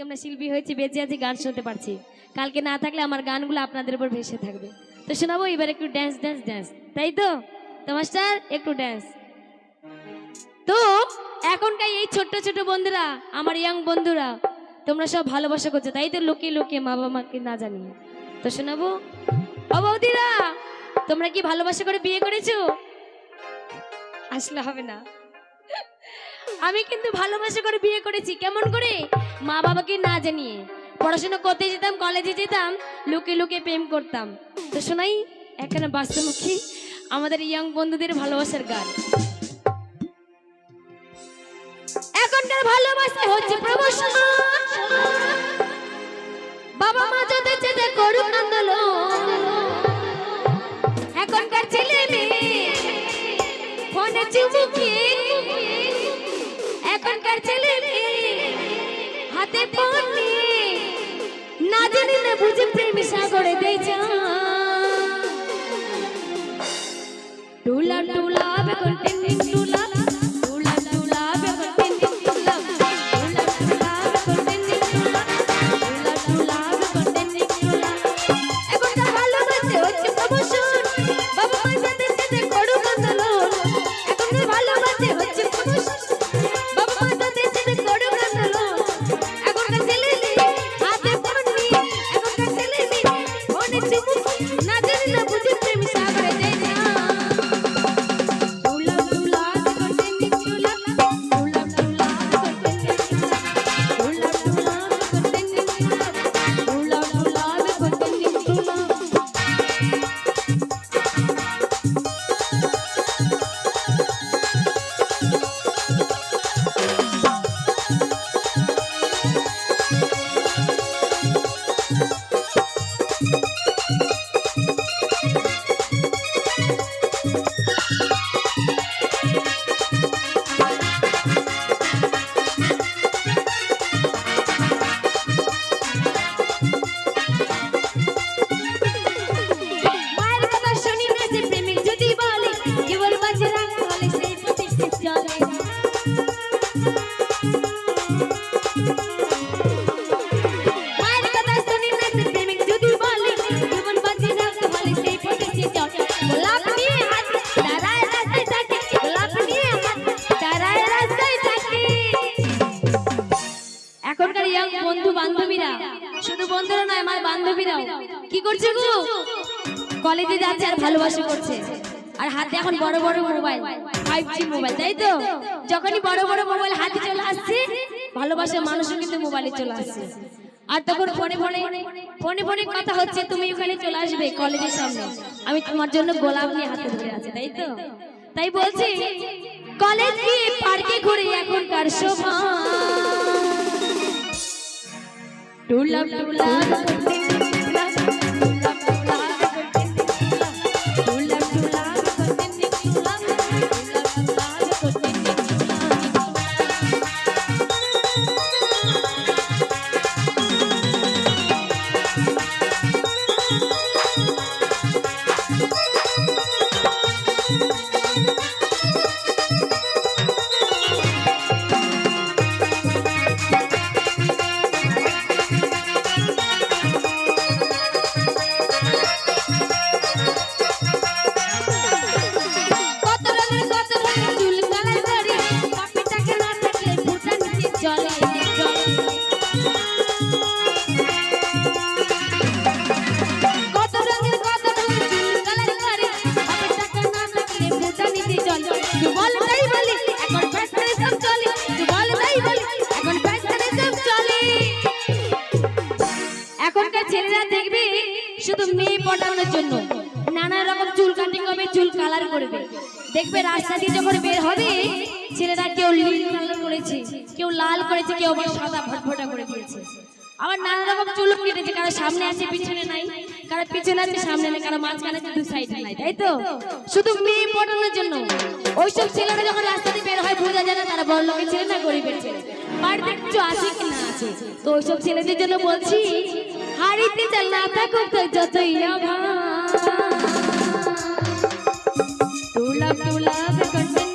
আজকে আমরা শিল্পী হয়েছি বেঁচে আছি গান শুনতে পারছি। কালকে না থাকলে আমার গানগুলো আপনাদের উপর ভেসে থাকবে। তো শোনাবো, এবার একটু ড্যান্স ড্যান্স ড্যান্স তাই তো? তো মাস্টার, একটু ড্যান্স তো, এখনকার এই ছোট্ট ছোট বন্ধুরা, আমার ইয়াং বন্ধুরা, তোমরা সব ভালোবাসা করছ, তাই তো লুকিয়ে লুকিয়ে মা বাবা মাকে না জানিয়ে। তো শোনাবো। ও বৌদিরা, তোমরা কি ভালোবাসা করে বিয়ে করেছ? আসলে হবে না। আমি কিন্তু ভালোবাসা করে বিয়ে করেছি, কেমন করে? মা বাবাকে না জানিয়ে পড়াশোনা করতে যেতাম কলেজে যেতাম লুকে লুকে প্রেম করতাম। তো শোনাই এখানে বাস্তবমুখী আমাদের ইয়াং বন্ধুদের ভালোবাসার গান। এখনকার ভালোবাসা হচ্ছে প্রমোশন বাবা মা যদি চেতে করুক আন্দোলন এখনকার ছেলে মেয়ে ফোনে চুমুকিয়ে এখনকার ছেলে হাতে ফোন না জানি না বুঝে প্রেম সাগরে দেয় টুলা টুলা বেগুন টিং টুলা। শুধু বন্ধুরা নয়, আমার বান্ধবীরাও। কি করছে গো? কলেজে যাচ্ছে আর ভালোবাসা করছে। আর হাতে এখন বড় বড় মোবাইল ফাইভ জি মোবাইল, তাই তো? যখনই বড় বড় মোবাইল হাতে চলে আসছে, ভালোবাসার মানুষও কিন্তু মোবাইলে চলে আসছে। আর তখন ফোনে ফোনে ফোনে ফোনে কথা হচ্ছে, তুমি ওখানে চলে আসবে কলেজের সামনে। আমি তোমার জন্য গোলাপ নিয়ে হাতে ধরে আছে, তাই তো? তাই বলছি, কলেজ গিয়ে পার্কে ঘুরে এখনকার শোভা? টুলা টুলা এখনকার ছেলেরা দেখবে শুধু মেয়ে পটানোর জন্য। নানা রকম চুল কাটিং হবে, চুল কালার করবে। দেখবে রাস্তা দিয়ে যখন বের হবে, ছেলেরা কেউ নীল কালার করেছে, কেউ লাল করেছে, কেউ আবার সাদা ভটভটা করে দিয়েছে। আবার নানা রকম চুল কেটেছে, কারও সামনে আছে, পিছনে নাই। কারও পিছনে আছে, সামনে নেই, কারও মাঝখানে আছে, দু সাইডে নাই, তাই তো? শুধু মেয়ে পটানোর জন্য। ওইসব ছেলেরা যখন রাস্তা দিয়ে বের হয়, বোঝা যায় না তারা বড় লোকের ছেলে না গরিবের ছেলে। বাড়িতে কিছু আছে কি না আছে? তো ওইসব ছেলেদের জন্য বলছি হাড়িতে চাল না থাকুক তো যতই অভাব টুলা টুলা বেকন